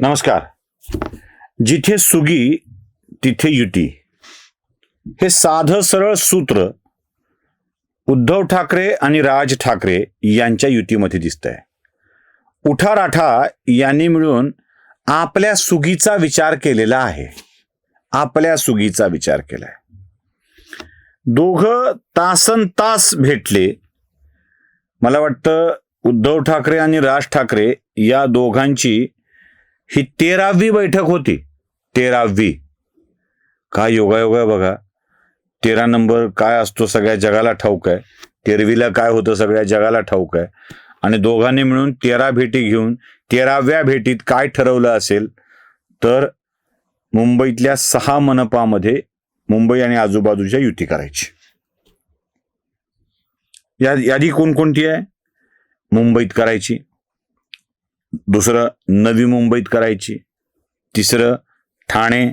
नमस्कार. जिथे सुगी तिथे युती. हे साधं सरळ सूत्र उद्धव ठाकरे आणि राज ठाकरे यांच्या युतीमध्ये दिसतंय. उठाराठा यांनी मिळून आपल्या सुगीचा विचार केलेला आहे. आपल्या सुगीचा विचार केलाय. दोघं तासन तास भेटले. मला वाटतं उद्धव ठाकरे आणि राज ठाकरे या दोघांची ही तेरावी बैठक होती. तेरावी. काय योगायोग आहे बघा. तेरा नंबर काय असतो सगळ्या जगाला ठाऊक आहे. तेरवीला काय होतं सगळ्या जगाला ठाऊक आहे. आणि दोघांनी मिळून तेरा भेटी घेऊन तेराव्या भेटीत काय ठरवलं असेल? तर मुंबईतल्या सहा मनपामध्ये मुंबई आणि आजूबाजूच्या युती करायची. या यादी कोणकोणती आहे? मुंबईत करायची. दुसरं नवी मुंबईत करायची. तिसरं ठाणे.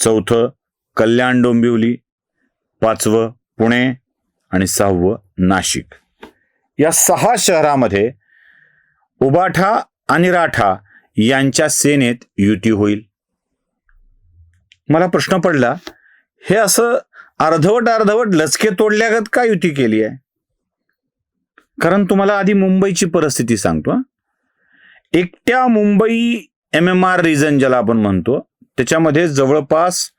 चौथं कल्याण डोंबिवली. पाचवं पुणे आणि सहावं नाशिक. या सहा शहरामध्ये उबाठा आणि राठा यांच्या सेनेत युती होईल. मला प्रश्न पडला हे असं अर्धवट अर्धवट लचके तोडल्यागत का युती केली आहे? कारण तुम्हाला आधी मुंबईची परिस्थिती सांगतो एकट्या Mumbai M M R region ज्याला आपण म्हणतो त्याच्यामध्ये जवळपास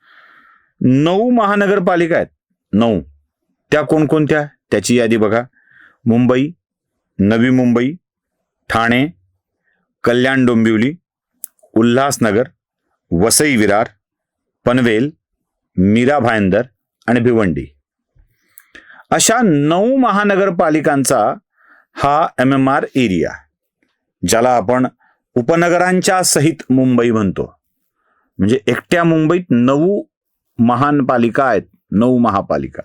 नऊ महानगरपालिका आहेत. नऊ. त्या कोणकोणत्या? त्याची यादी बघा. मुंबई नवी मुंबई ठाणे कल्याण डोंबिवली उल्हासनगर वसई विरार पनवेल मीरा भायंदर आणि भिवंडी. अशा नऊ महानगरपालिकांचा हा एम एम आर एरिया ज्याला आपण उपनगरांच्या सहित मुंबई म्हणतो. म्हणजे एकट्या मुंबईत नऊ महानपालिका आहेत नऊ महापालिका.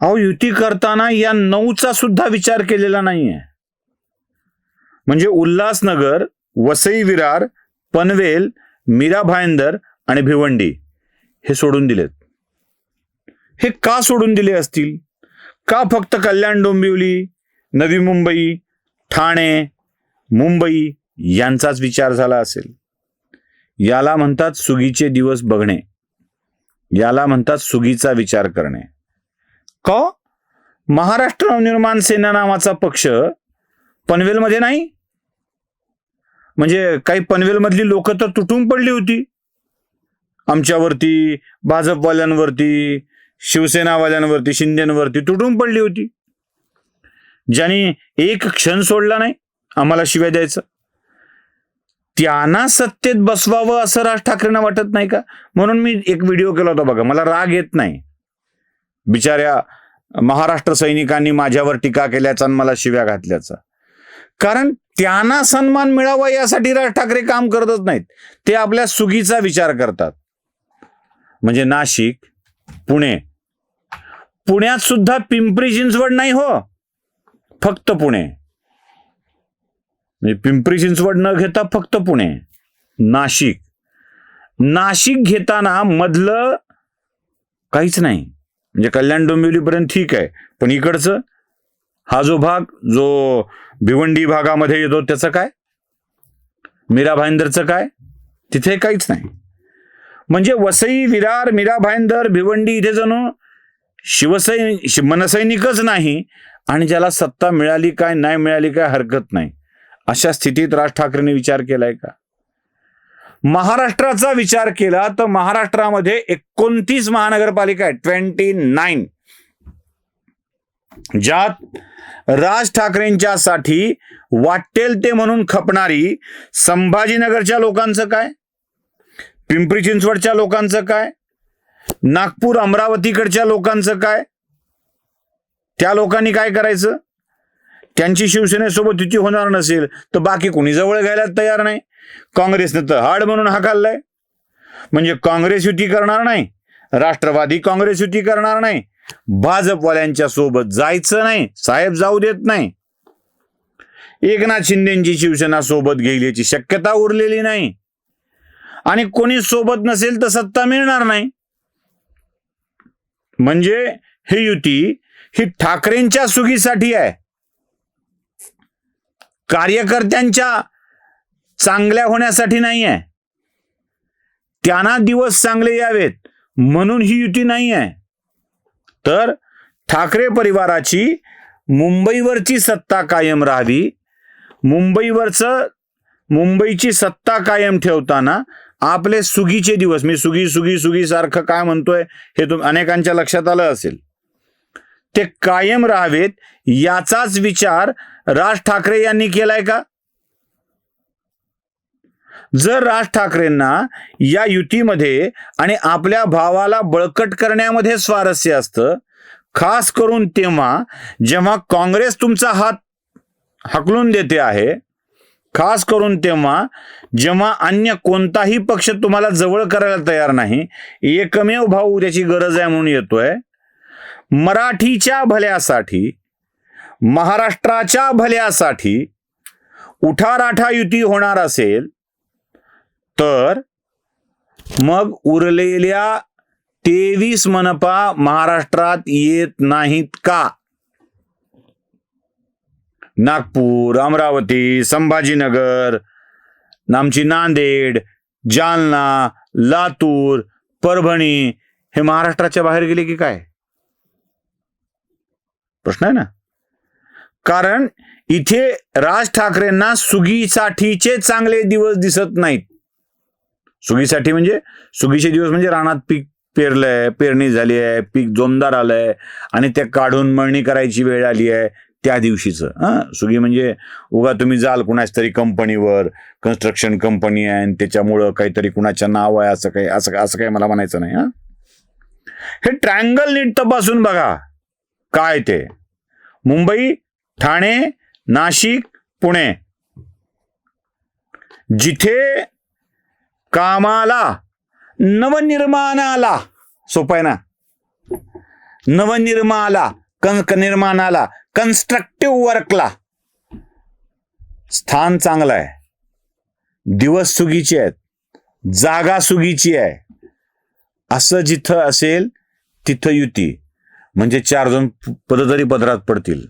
अहो युती करताना या नऊचा सुद्धा विचार केलेला नाहीये. म्हणजे उल्हासनगर वसई विरार पनवेल मीरा भायंदर आणि भिवंडी हे सोडून दिलेत. हे का सोडून दिले असतील? का फक्त कल्याण डोंबिवली नवी मुंबई ठाणे मुंबई यांचाच विचार झाला असेल. याला म्हणतात सुगीचे दिवस बघणे. याला म्हणतात सुगीचा विचार करणे. का? महाराष्ट्र नवनिर्माण सेना नावाचा पक्ष पनवेलमध्ये नाही? म्हणजे काही पनवेलमधली लोक तर तुटून पडली होती. आमच्यावरती भाजपवाल्यांवरती शिवसेनावाल्यांवरती शिंदेवरती तुटून पडली होती. ज्यांनी एक क्षण सोडला नाही आम्हाला शिव्या द्यायचं. त्यांना सत्तेत बसवावं असं राज ठाकरेंना वाटत नाही का? म्हणून मी एक व्हिडिओ केला होता बघा मला राग येत नाही. बिचाऱ्या महाराष्ट्र सैनिकांनी माझ्यावर टीका केल्याचा आणि मला शिव्या घातल्याचा. कारण त्यांना सन्मान मिळावा यासाठी राज ठाकरे काम करतच नाहीत. ते आपल्या सुगीचा विचार करतात. म्हणजे नाशिक पुणे. पुण्यात सुद्धा पिंपरी चिंचवड नाही हो. फक्त पुणे. म्हणजे पिंपरी चिंचवड न घेता फक्त पुणे. नाशिक. नाशिक घेताना मधलं काहीच नाही. म्हणजे कल्याण डोंबिवलीपर्यंत ठीक आहे. पण इकडचं हा जो भाग जो भिवंडी भागामध्ये येतो त्याचं काय? मीरा भाईंदरचं काय? तिथे काहीच नाही. म्हणजे वसई विरार मीरा भाईंदर भिवंडी इथे जणू शिवसैन शि- मनसैनिकच नाही. आणि ज्याला सत्ता मिळाली काय नाही मिळाली काय हरकत नाही. अशा स्थितीत राज ठाकरेंनी विचार केलाय का? महाराष्ट्राचा विचार केला तर महाराष्ट्रामध्ये एकोणतीस महानगरपालिका आहे ट्वेंटी नाईन ज्यात राज ठाकरेंच्यासाठी वाटेल ते म्हणून खपणारी संभाजीनगरच्या लोकांचं काय? पिंपरी चिंचवडच्या लोकांचं काय? नागपूर अमरावतीकडच्या लोकांचं काय? त्या लोकांनी काय करायचं? त्यांची शिवसेनेसोबत युती होणार नसेल तर बाकी कोणी जवळ घ्यायला तयार नाही. काँग्रेसनं तर हाड म्हणून हाकाललाय. म्हणजे काँग्रेस युती करणार नाही राष्ट्रवादी काँग्रेस युती करणार नाही भाजपवाल्यांच्या सोबत जायचं नाही साहेब जाऊ देत नाही. एकनाथ शिंदेची शिवसेना सोबत घेईल याची शक्यता उरलेली नाही. आणि कोणी सोबत नसेल तर सत्ता मिळणार नाही. म्हणजे ही युती ही ठाकरेंच्या सुगीसाठी आहे. कार्यकर्त्यांच्या चांगल्या होण्यासाठी नाही आहे. त्यांना दिवस चांगले यावेत म्हणून ही युती नाही आहे. तर ठाकरे परिवाराची मुंबईवरची सत्ता कायम राहावी मुंबईवरचं मुंबईची सत्ता कायम ठेवताना आपले सुगीचे दिवस मी सुगी सुगी सुगी सारखं काय म्हणतोय हे तुम अनेकांच्या लक्षात आलं असेल. ते कायम राहावेत याचाच विचार राज ठाकरे यांनी केलाय का? जर राज ठाकरेंना या युतीमध्ये आणि आपल्या भावाला बळकट करण्यामध्ये स्वारस्य असतं खास करून तेव्हा जेव्हा काँग्रेस तुमचा हात हकलून देते आहे खास करून तेव्हा जेव्हा अन्य कोणताही पक्ष तुम्हाला जवळ करायला तयार नाही एकमेव भाऊ त्याची गरज आहे म्हणून येतोय मराठीच्या भल्यासाठी महाराष्ट्राच्या भल्यासाठी उठाराठा युती होणार असेल तर मग उरलेल्या तेवीस मनपा महाराष्ट्रात येत नाहीत का? नागपूर अमरावती संभाजीनगर आमची नांदेड जालना लातूर परभणी हे महाराष्ट्राच्या बाहेर गेले की काय? प्रश्न आहे ना? कारण इथे राज ठाकरेंना सुगीसाठीचे चांगले दिवस दिसत नाहीत. सुगीसाठी म्हणजे सुगीचे दिवस म्हणजे रानात पीक पेरलंय पेरणी झाली आहे पीक जोमदार आलंय आणि ते काढून मळणी करायची वेळ आली आहे त्या दिवशीचं. हा? सुगी म्हणजे उगा तुम्ही जाल कुणाच तरी कंपनीवर कन्स्ट्रक्शन कंपनी आहे आणि त्याच्यामुळं काहीतरी कुणाच्या नाव आहे असं काही असं असं काही मला म्हणायचं नाही हा? हे ट्रँगल नीट तपासून बघा. काय ते? मुंबई ठाणे नाशिक पुणे. जिथे कामाला नवनिर्माणाला सोपं आहे ना? नवनिर्माला कन निर्माणाला कन्स्ट्रक्टिव्ह वर्कला स्थान चांगलं आहे. दिवस सुगीचे आहेत. जागा सुगीची आहे. असं जिथं असेल तिथं युती. म्हणजे चार दोन पद तरी पदरात पडतील.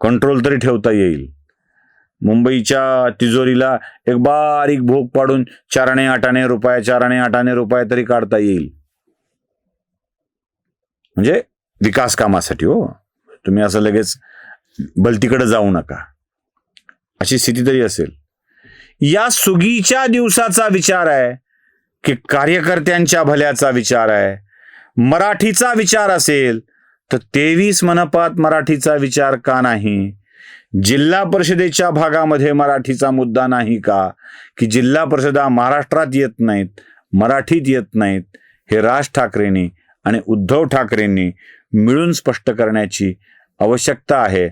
कंट्रोल तरी ठेवता येईल. मुंबईच्या तिजोरीला एक बारीक भोग पाडून चाराने आठाने रुपये चाराने आठाने रुपये तरी काढता येईल. म्हणजे विकास कामासाठी हो. तुम्ही असं लगेच भलतीकडे जाऊ नका. अशी स्थिती तरी असेल. या सुगीच्या दिवसाचा विचार आहे की कार्यकर्त्यांच्या भल्याचा विचार आहे. मराठीचा विचार असेल तर तेवीस मनपात मराठीचा विचार का नाही? जिल्हा परिषदेच्या भागामध्ये मराठीचा मुद्दा नाही का? की जिल्हा परिषदा महाराष्ट्रात येत नाहीत मराठीत येत नाहीत हे राज ठाकरेंनी आणि उद्धव ठाकरेंनी मिळून स्पष्ट करण्याची आवश्यकता आहे.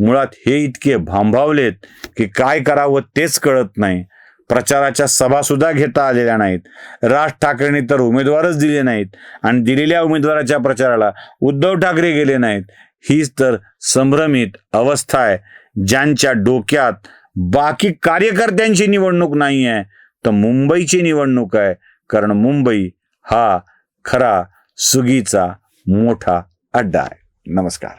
मुळात हे इतके भांभावलेत की काय करावं तेच कळत नाही. प्रचाराच्या सभासुद्धा घेता आलेल्या नाहीत. राज ठाकरेंनी तर उमेदवारच दिले नाहीत आणि दिलेल्या उमेदवाराच्या प्रचाराला उद्धव ठाकरे गेले नाहीत. हीच तर संभ्रमित अवस्था आहे. ज्यांच्या डोक्यात बाकी कार्यकर्त्यांची निवडणूक नाही आहे तर मुंबईची निवडणूक आहे. कारण मुंबई हा खरा सुगीचा मोठा अड्डा आहे. नमस्कार.